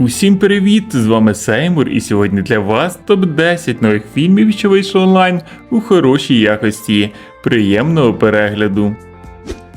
Усім привіт! З вами Сеймур, і сьогодні для вас топ-10 нових фільмів, що вийшли онлайн у хорошій якості. Приємного перегляду.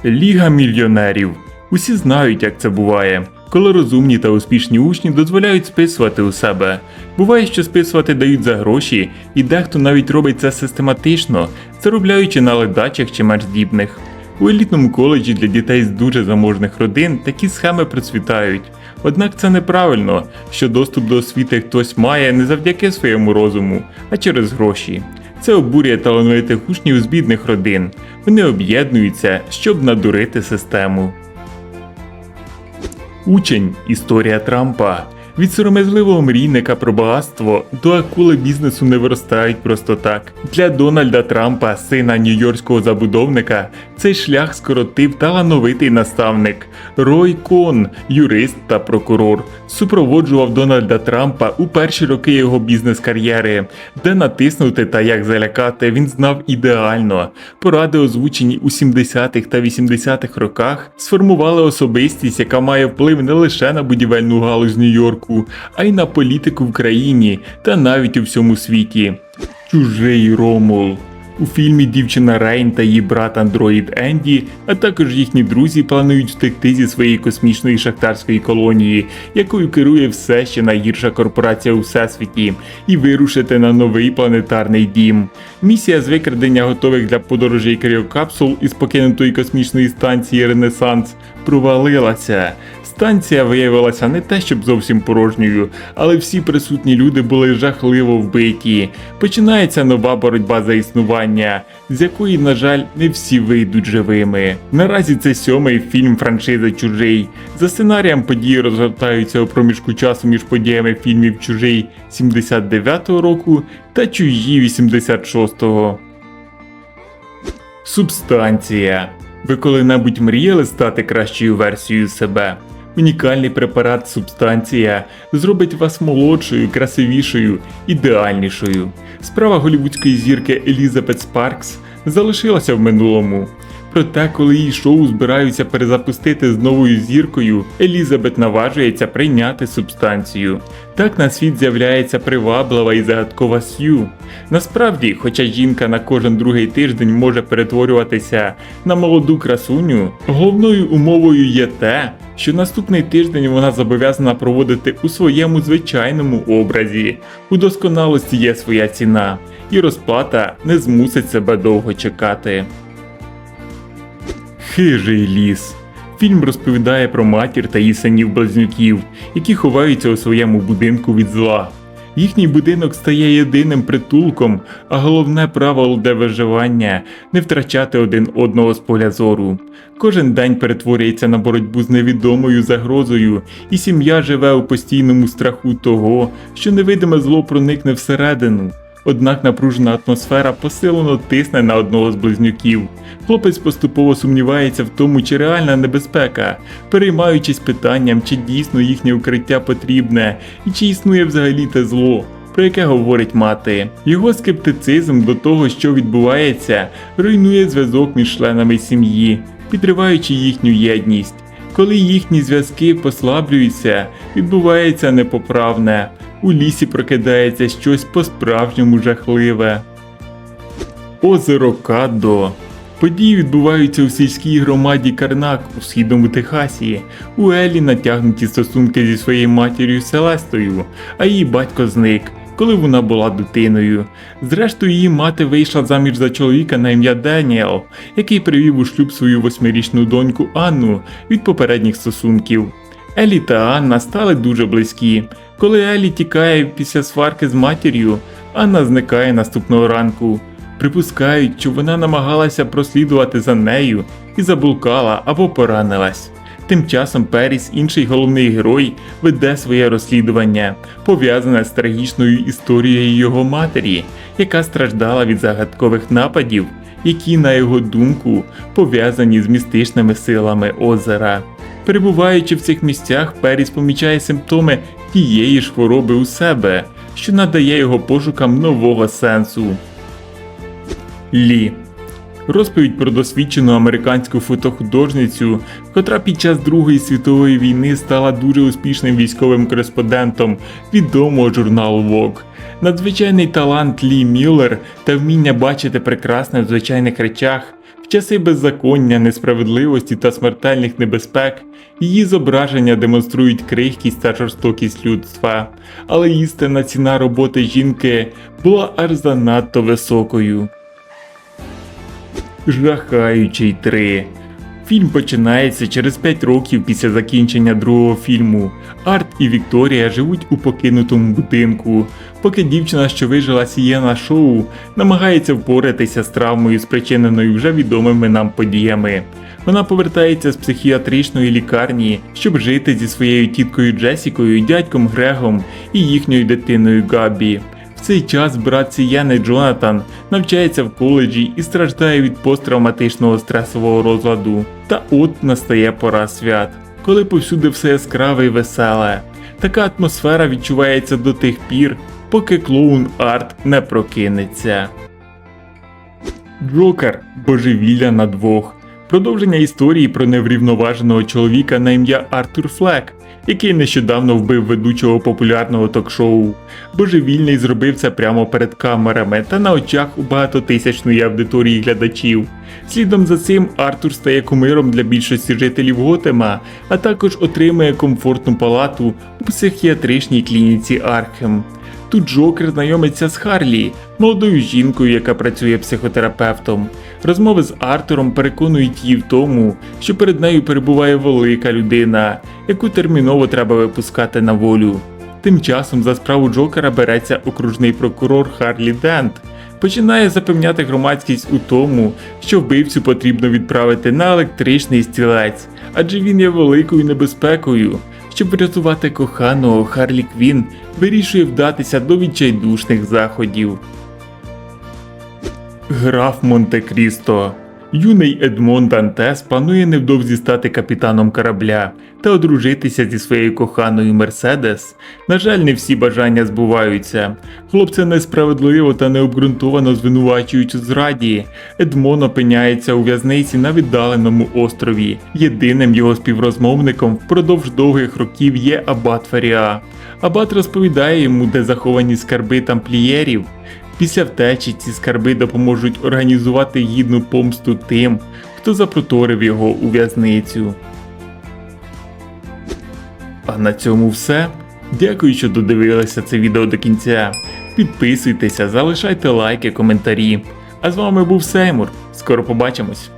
Ліга мільйонерів. Усі знають, як це буває. Коли розумні та успішні учні дозволяють списувати у себе. Буває, що списувати дають за гроші, і дехто навіть робить це систематично, заробляючи на ледачах чи менш здібних. У елітному коледжі для дітей з дуже заможних родин такі схеми процвітають. Однак це неправильно, що доступ до освіти хтось має не завдяки своєму розуму, а через гроші. Це обурює талановитих учнів з бідних родин. Вони об'єднуються, щоб надурити систему. Учень Історія Трампа. Від сором'язливого мрійника про багатство до акули бізнесу не виростають просто так. Для Дональда Трампа, сина нью-йоркського забудовника, цей шлях скоротив талановитий наставник Рой Кон, юрист та прокурор, супроводжував Дональда Трампа у перші роки його бізнес-кар'єри, де натиснути та як залякати він знав ідеально. Поради, озвучені у 70-х та 80-х роках, сформували особистість, яка має вплив не лише на будівельну галузь Нью-Йорку, а й на політику в країні та навіть у всьому світі. Чужий Ромул. У фільмі дівчина Рейн та її брат Андроїд Енді, а також їхні друзі планують втекти зі своєї космічної шахтарської колонії, якою керує все ще найгірша корпорація у всесвіті, і вирушити на новий планетарний дім. Місія з викрадення готових для подорожей кріокапсул із покинутої космічної станції Ренесанс провалилася. Станція виявилася не те, щоб зовсім порожньою, але всі присутні люди були жахливо вбиті. Починається нова боротьба за існування, з якої, на жаль, не всі вийдуть живими. Наразі це сьомий фільм франшизи Чужий. За сценарієм події розгортаються у проміжку часу між подіями фільмів Чужий 79-го року та Чужі 86-го. Субстанція. Ви коли-небудь мріяли стати кращою версією себе? Унікальний препарат субстанція зробить вас молодшою, красивішою, ідеальнішою. Справа голівудської зірки Елізабет Спаркс залишилася в минулому. Проте, коли її шоу збираються перезапустити з новою зіркою, Елізабет наважується прийняти субстанцію. Так на світ з'являється приваблива і загадкова Сью. Насправді, хоча жінка на кожен другий тиждень може перетворюватися на молоду красуню, головною умовою є те, що наступний тиждень вона зобов'язана проводити у своєму звичайному образі. У досконалості є своя ціна, і розплата не змусить себе довго чекати. Хижий ліс. Фільм розповідає про матір та її синів близнюків, які ховаються у своєму будинку від зла. Їхній будинок стає єдиним притулком, а головне правило для виживання не втрачати один одного з поля зору. Кожен день перетворюється на боротьбу з невідомою загрозою, і сім'я живе у постійному страху того, що невидиме зло проникне всередину. Однак напружена атмосфера посилено тисне на одного з близнюків. Хлопець поступово сумнівається в тому, чи реальна небезпека, переймаючись питанням, чи дійсно їхнє укриття потрібне і чи існує взагалі те зло. Про яке говорить мати, його скептицизм до того, що відбувається, руйнує зв'язок між членами сім'ї, підриваючи їхню єдність. Коли їхні зв'язки послаблюються, відбувається непоправне. У лісі прокидається щось по-справжньому жахливе. Озеро Каддо. Події відбуваються у сільській громаді Карнак у східному Техасі. У Елі натягнуті стосунки зі своєю матір'ю Селестою, а її батько зник, коли вона була дитиною. Зрештою, її мати вийшла заміж за чоловіка на ім'я Деніел, який привів у шлюб свою восьмирічну доньку Анну від попередніх стосунків. Елі та Анна стали дуже близькі. Коли Елі тікає після сварки з матір'ю, Анна зникає наступного ранку. Припускають, що вона намагалася прослідувати за нею і заблукала або поранилась. Тим часом Періс, інший головний герой, веде своє розслідування, пов'язане з трагічною історією його матері, яка страждала від загадкових нападів, які, на його думку, пов'язані з містичними силами озера. Перебуваючи в цих місцях, Періс помічає симптоми тієї ж хвороби у себе, що надає його пошукам нового сенсу. Лі. Розповідь про досвідчену американську фотохудожницю, котра під час Другої світової війни стала дуже успішним військовим кореспондентом відомого журналу Vogue. Надзвичайний талант Лі Мюллер та вміння бачити прекрасне в звичайних речах часи беззаконня, несправедливості та смертельних небезпек її зображення демонструють крихкість та жорстокість людства, але істинна ціна роботи жінки була аж занадто високою. Жахаючий 3. Фільм починається через 5 років після закінчення другого фільму. Арт і Вікторія живуть у покинутому будинку, поки дівчина, що вижила Сієна шоу, намагається впоратися з травмою, спричиненою вже відомими нам подіями. Вона повертається з психіатричної лікарні, щоб жити зі своєю тіткою Джесікою, дядьком Грегом і їхньою дитиною Габі. Цей час брат Сієни Джонатан навчається в коледжі і страждає від посттравматичного стресового розладу. Та от настає пора свят, коли повсюди все яскраве і веселе. Така атмосфера відчувається до тих пір, поки клоун Арт не прокинеться. Джокер божевілля на двох. Продовження історії про неврівноваженого чоловіка на ім'я Артур Флек, який нещодавно вбив ведучого популярного ток-шоу. Божевільний зробив це прямо перед камерами та на очах у багатотисячної аудиторії глядачів. Слідом за цим Артур стає кумиром для більшості жителів Готема, а також отримує комфортну палату у психіатричній клініці Архем. Тут Джокер знайомиться з Харлі, молодою жінкою, яка працює психотерапевтом. Розмови з Артуром переконують її в тому, що перед нею перебуває велика людина, яку терміново треба випускати на волю. Тим часом за справу Джокера береться окружний прокурор Харлі Дент. Починає запевняти громадськість у тому, що вбивцю потрібно відправити на електричний стілець, адже він є великою небезпекою. Щоб врятувати коханого, Харлі Квін вирішує вдатися до відчайдушних заходів. Граф Монте-Крісто. Юний Едмон Дантес планує невдовзі стати капітаном корабля та одружитися зі своєю коханою Мерседес. На жаль, не всі бажання збуваються. Хлопця несправедливо та необґрунтовано звинувачують у зраді. Едмон опиняється у в'язниці на віддаленому острові. Єдиним його співрозмовником впродовж довгих років є Абат Фаріа. Абат розповідає йому, де заховані скарби тамплієрів. Після втечі ці скарби допоможуть організувати гідну помсту тим, хто запроторив його у в'язницю. А на цьому все. Дякую, що додивилися це відео до кінця. Підписуйтеся, залишайте лайки, коментарі. А з вами був Сеймур. Скоро побачимось!